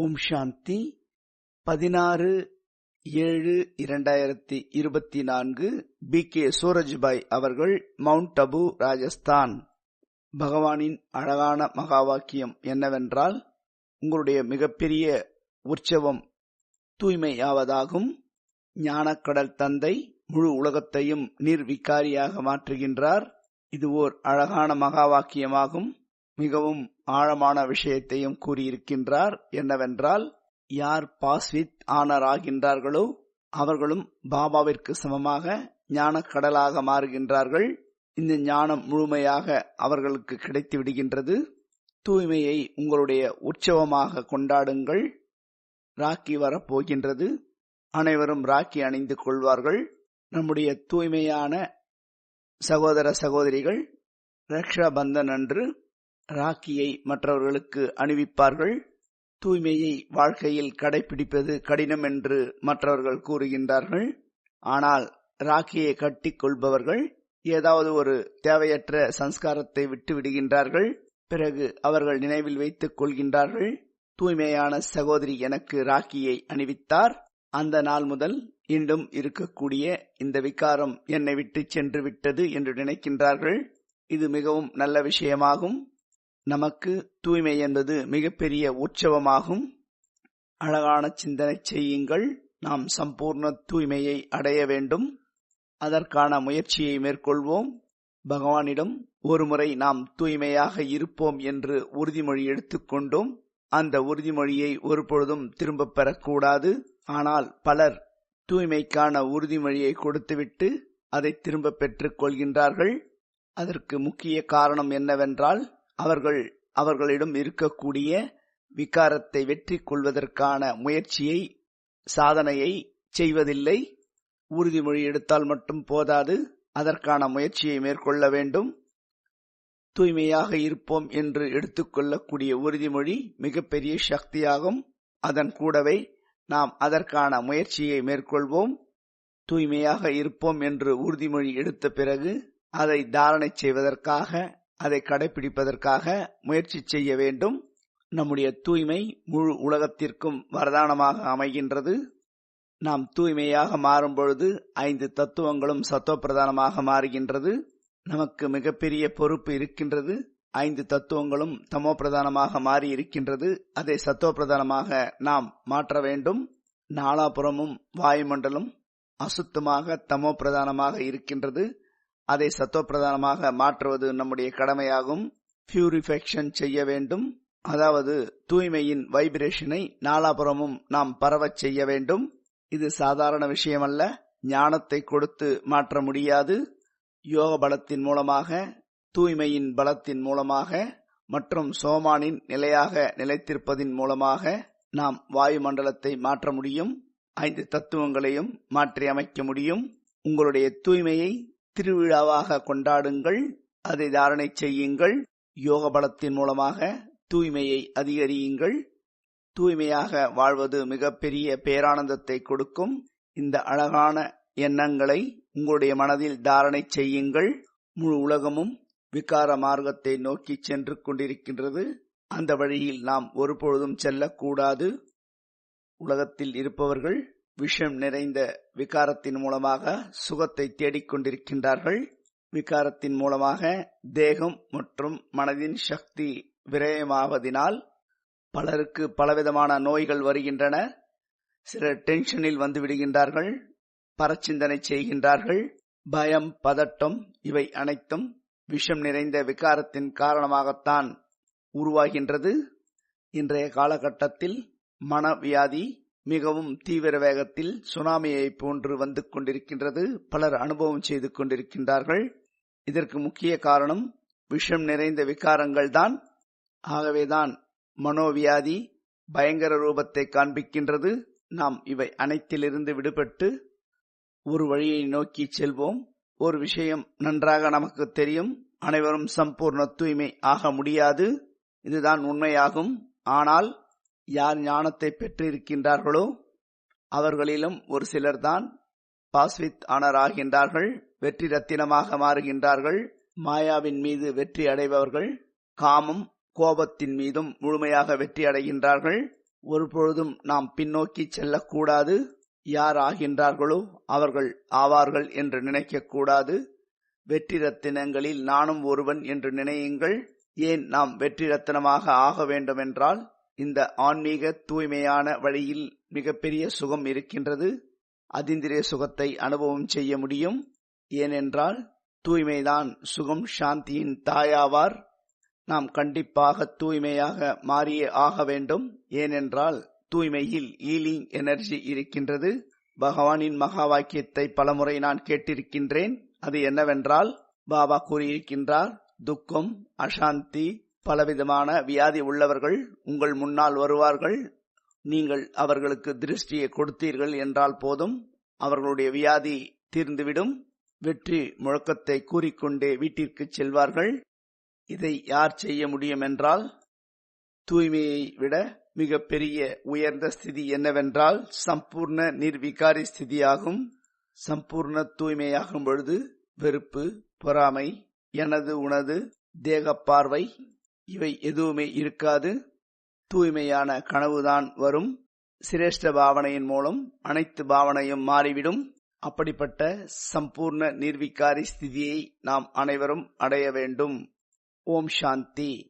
ஓம் சாந்தி. பதினாறு ஏழு இரண்டாயிரத்தி இருபத்தி நான்கு பி. கே. சூரஜ்பாய் அவர்கள் மவுண்ட் அபு ராஜஸ்தான். பகவானின் அழகான மகா வாக்கியம் என்னவென்றால் உங்களுடைய மிகப்பெரிய உற்சவம் தூய்மையாவதாகும். ஞானக்கடல் தந்தை முழு உலகத்தையும் நீர் விகாரியாக மாற்றுகின்றார். இது ஓர் அழகான மகா வாக்கியமாகும் மிகவும் ஆழமான விஷயத்தையும் கூறியிருக்கின்றார். என்னவென்றால் யார் பாஸ்வித் ஆனர் ஆகின்றார்களோ அவர்களும் பாபாவிற்கு சமமாக ஞானக்கடலாக மாறுகின்றார்கள். இந்த ஞானம் முழுமையாக அவர்களுக்கு கிடைத்து விடுகின்றது தூய்மையை உங்களுடைய உற்சவமாக கொண்டாடுங்கள். ராக்கி வரப்போகின்றது. அனைவரும் ராக்கி அணிந்து கொள்வார்கள். நம்முடைய தூய்மையான சகோதர சகோதரிகள் ரக்ஷா பந்தன் அன்று ராக்கியை மற்றவர்களுக்கு அணிவிப்பார்கள். தூய்மையை வாழ்க்கையில் கடைபிடிப்பது கடினம் என்று மற்றவர்கள் கூறுகின்றார்கள். ஆனால் ராக்கியை கட்டி கொள்பவர்கள் ஏதாவது ஒரு தேவையற்ற சம்ஸ்காரத்தை விட்டு விடுகின்றார்கள் பிறகு அவர்கள் நினைவில் வைத்துக் கொள்கின்றார்கள் தூய்மையான சகோதரி எனக்கு ராக்கியை அணிவித்தார். அந்த நாள் முதல் இன்றும் இருக்கக்கூடிய இந்த விகாரம் என்னை விட்டு சென்று விட்டது என்று நினைக்கின்றார்கள். இது மிகவும் நல்ல விஷயமாகும். நமக்கு தூய்மை என்பது மிகப்பெரிய உற்சவமாகும். அழகான சிந்தனை செய்யுங்கள். நாம் சம்பூர்ண தூய்மையை அடைய வேண்டும். அதற்கான முயற்சியை மேற்கொள்வோம். பகவானிடம் ஒருமுறை நாம் தூய்மையாக இருப்போம் என்று உறுதிமொழி எடுத்துக்கொண்டோம் அந்த உறுதிமொழியை ஒருபொழுதும் திரும்பப் பெறக்கூடாது. ஆனால் பலர் தூய்மைக்கான உறுதிமொழியை கொடுத்துவிட்டு அதை திரும்ப பெற்றுக் கொள்கின்றார்கள். அதற்கு முக்கிய காரணம் என்னவென்றால் அவர்கள் அவர்களிடம் இருக்கக்கூடிய விகாரத்தை வெற்றி கொள்வதற்கான முயற்சியை சாதனையை செய்வதில்லை. உறுதிமொழி எடுத்தால் மட்டும் போதாது. அதற்கான முயற்சியை மேற்கொள்ள வேண்டும். தூய்மையாக இருப்போம் என்று எடுத்துக்கொள்ளக்கூடிய உறுதிமொழி மிகப்பெரிய சக்தியாகும். அதன் கூடவே நாம் அதற்கான முயற்சியை மேற்கொள்வோம். தூய்மையாக இருப்போம் என்று உறுதிமொழி எடுத்த பிறகு அதை தாரணை செய்வதற்காக அதை கடைபிடிப்பதற்காக முயற்சி செய்ய வேண்டும். நம்முடைய தூய்மை முழு உலகத்திற்கும் வரதானமாக அமைகின்றது. நாம் தூய்மையாக மாறும் பொழுது ஐந்து தத்துவங்களும் சத்துவப்பிரதானமாக மாறுகின்றது. நமக்கு மிகப்பெரிய பொறுப்பு இருக்கின்றது. ஐந்து தத்துவங்களும் தமோ பிரதானமாக மாறி இருக்கின்றது. அதை சத்தோப்பிரதானமாக நாம் மாற்ற வேண்டும். நாலாபுறமும் வாயுமண்டலம் அசுத்தமாக தமோ பிரதானமாக இருக்கின்றது. அதை சத்துவப்பிரதானமாக மாற்றுவது நம்முடைய கடமையாகும். பியூரிஃபெக்ஷன் செய்ய வேண்டும். அதாவது தூய்மையின் வைப்ரேஷனை நாலாபுறமும் நாம் பரவச் செய்ய வேண்டும். இது சாதாரண விஷயமல்ல. ஞானத்தை கொடுத்து மாற்ற முடியாது. யோக பலத்தின் மூலமாக தூய்மையின் பலத்தின் மூலமாக மற்றும் சோமானின் நிலையாக நிலைத்திருப்பதின் மூலமாக நாம் வாயுமண்டலத்தை மாற்ற முடியும். ஐந்து தத்துவங்களையும் மாற்றி அமைக்க முடியும். உங்களுடைய தூய்மையை திருவிழாவாக கொண்டாடுங்கள் அதை தாரணை செய்யுங்கள் யோக பலத்தின் மூலமாக தூய்மையை அதிகரியுங்கள். தூய்மையாக வாழ்வது மிகப்பெரிய பேரானந்தத்தை கொடுக்கும். இந்த அழகான எண்ணங்களை உங்களுடைய மனதில் தாரணை செய்யுங்கள். முழு உலகமும் விகார மார்க்கத்தை நோக்கி சென்று கொண்டிருக்கின்றது. அந்த வழியில் நாம் ஒருபொழுதும் செல்லக்கூடாது. உலகத்தில் இருப்பவர்கள் விஷம் நிறைந்த விகாரத்தின் மூலமாக சுகத்தை தேடிக்கொண்டிருக்கின்றார்கள் விகாரத்தின் மூலமாக தேகம் மற்றும் மனதின் சக்தி விரயமாவதினால் பலருக்கு பலவிதமான நோய்கள் வருகின்றன. சிலர் டென்ஷனில் வந்து விடுகின்றார்கள் பரச்சிந்தனை செய்கின்றார்கள் பயம் பதட்டம் இவை அனைத்தும் விஷம் நிறைந்த விகாரத்தின் காரணமாகத்தான் உருவாகின்றது. இன்றைய காலகட்டத்தில் மனவியாதி மிகவும் தீவிர வேகத்தில் சுனாமியை போன்று வந்து கொண்டிருக்கின்றது. பலர் அனுபவம் செய்து கொண்டிருக்கின்றார்கள். இதற்கு முக்கிய காரணம் விஷம் நிறைந்த விகாரங்கள் தான். ஆகவேதான் மனோவியாதி பயங்கர ரூபத்தை காண்பிக்கின்றது. நாம் இவை அனைத்திலிருந்து விடுபட்டு ஒரு வழியை நோக்கி செல்வோம். ஒரு விஷயம் நன்றாக நமக்கு தெரியும். அனைவரும் சம்பூர்ண தூய்மை ஆக முடியாது. இதுதான் உண்மையாகும். ஆனால் யார் ஞானத்தை பெற்றிருக்கின்றார்களோ அவர்களிலும் ஒரு சிலர்தான் பாஸ்வித் ஆனராகின்றார்கள் வெற்றி ரத்தினமாக மாறுகின்றார்கள் மாயாவின் மீது வெற்றி அடைபவர்கள் காமம் கோபத்தின் மீதும் முழுமையாக வெற்றி அடைகின்றார்கள். ஒருபொழுதும் நாம் பின்னோக்கி செல்லக்கூடாது. யார் ஆகின்றார்களோ அவர்கள் ஆவார்கள் என்று நினைக்கக்கூடாது. வெற்றி ரத்தினங்களில் நானும் ஒருவன் என்று நினையுங்கள். ஏன் நாம் வெற்றி ரத்தினமாக ஆக வேண்டுமென்றால் இந்த ஆன்மீக தூய்மையான வழியில் மிகப்பெரிய சுகம் இருக்கின்றது. அதிந்திரிய சுகத்தை அனுபவம் செய்ய முடியும். ஏனென்றால் தூய்மைதான் சுகம் சாந்தியின் தாயாவார். நாம் கண்டிப்பாக தூய்மையாக மாறியே ஆக வேண்டும். ஏனென்றால் தூய்மையில் ஈலிங் எனர்ஜி இருக்கின்றது. பகவானின் மகா வாக்கியத்தை பலமுறை நான் கேட்டிருக்கின்றேன். அது என்னவென்றால் பாபா கூறியிருக்கின்றார் துக்கம் அசாந்தி பலவிதமான வியாதி உள்ளவர்கள் உங்கள் முன்னால் வருவார்கள். நீங்கள் அவர்களுக்கு திருஷ்டியை கொடுத்தீர்கள் என்றால் போதும். அவர்களுடைய வியாதி தீர்ந்துவிடும். வெற்றி முழக்கத்தை கூறிக்கொண்டே வீட்டிற்கு செல்வார்கள். இதை யார் செய்ய முடியும் என்றால் தூய்மையை விட மிக பெரிய உயர்ந்த ஸ்திதி என்னவென்றால் சம்பூர்ண நிர்விகாரி ஸ்திதியாகும். சம்பூர்ண தூய்மையாகும் பொழுது வெறுப்பு பொறாமை எனது உனது தேக பார்வை இவை எதுவுமே இருக்காது. தூய்மையான கனவுதான் வரும். சிரேஷ்ட பாவனையின் மூலம் அனைத்து பாவனையும் மாறிவிடும். அப்படிப்பட்ட சம்பூர்ண நிர்விகாரி ஸ்திதியை நாம் அனைவரும் அடைய வேண்டும். ஓம் சாந்தி.